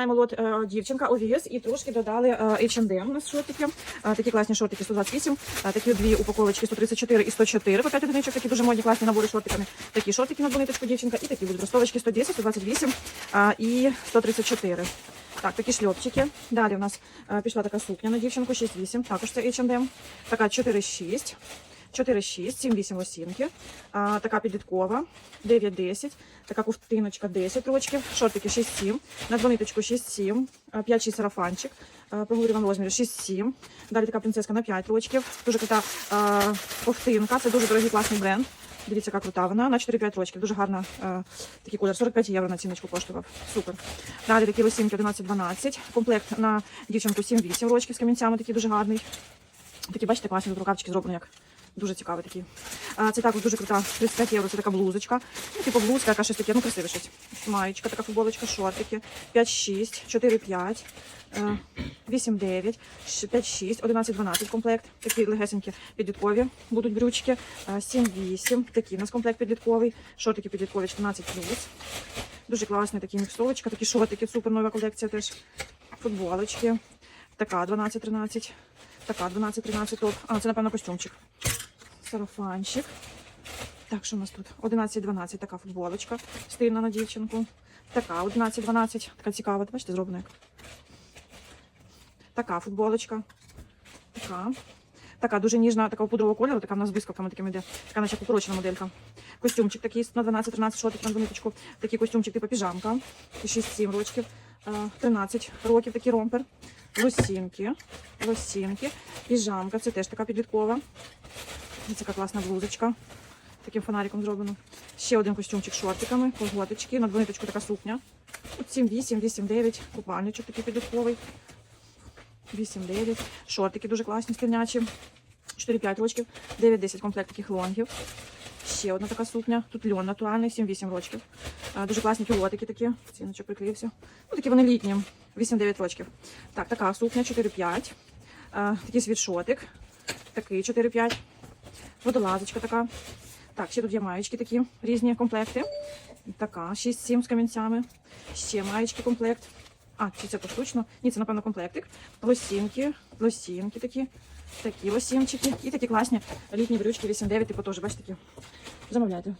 Маємо лот е, дівчинка ОВС і трошки додали е, H&M у шортики. Е, такі класні шортики 128, е, такі дві упаковочки 134 і 104 по 5 одиничок, такі дуже модні класні набори шортиками. Такі шортики на двониточку дівчинка і такі будуть 110, 128 е, і 134. Так, такі шльопчики. Далі у нас пішла така сукня на дівчинку 6-8, також це H&M. Така 4-6. 4-6, 7-8 лосінки. А, така підліткова, 9-10. Така ковтиночка 10 рочків, шортики 6-7, на двониточку 6-7, 5-6 сарафанчик, а, проговорю вам розміри 6-7. Далі така принцеска на 5 рочків, дуже крута а, ковтинка, це дуже дорогий класний бренд. Дивіться, яка крута вона, на 4-5 рочків, дуже гарна а, такий колір, 45 євро на ціночку коштував, супер. Далі такі лосінки 11-12, комплект на дівчинку 7-8 рочків з камінцями, такий дуже гарний. Такі, бачите, класні тут рукавчики зроблені як Дуже цікавий такий. А, це також дуже крута 35 євро. Це така блузочка. Ну, типу блузка, яка щось таке, ну красиве щось. Маєчка, така футболочка, шортики. 5-6, 4-5, е, 8-9, 5-6, 11-12 комплект. Такі легесенькі підліткові будуть брючки. Е, 7-8, такий у нас комплект підлітковий. Шортики підліткові 14+. Дуже класний такий міксовочка, такі шортики, супер нова колекція теж. Футболочки. Така 12-13. Така 12-13 топ. А, це, напевно, костюмчик. Сарафанчик. Так, що у нас тут? 11-12 така футболочка. Стильна на дівчинку. Така 11-12. Така цікава. Бачите, зроблена як. Така футболочка. Така. Така дуже ніжна, така пудрового кольору, така в нас блискавками такими йде. Така наче укорочена моделька. Костюмчик такий на 12-13 шотик на двониточку. Такий костюмчик типу піжамка. 6-7 років. Е, 13 років такий ромпер. Лосінки. Лосінки. Піжамка. Це теж така підліткова. Така класна блузочка. Таким фонариком зроблено. Ще один костюмчик з шортиками, колготочки, на двониточку така сукня. От 7-8, 8-9, купальничок такий підлітковий. 8-9. Шортики дуже класні, стильнячі. 4-5 рочків, 9-10 комплект таких лонгів. Ще одна така сукня. Тут льон натуральний, 7-8 рочків. Дуже класні кілотики такі. Ціночок приклеївся. Ну, такі вони літні. 8-9 рочків. Так, така сукня 4-5. А, Такий світшотик. Такий 4-5. Водолазочка така. Так, ще тут є маєчки такі різні комплекти. Така, 6-7 з камінцями. Ще маєчки комплект. А, чи це поштучно? Ні, це, напевно, комплектик. Лосінки, лосінки такі, такі лосінчики. І такі класні літні брючки 8-9, типу теж, бачите, такі. Замовляйте.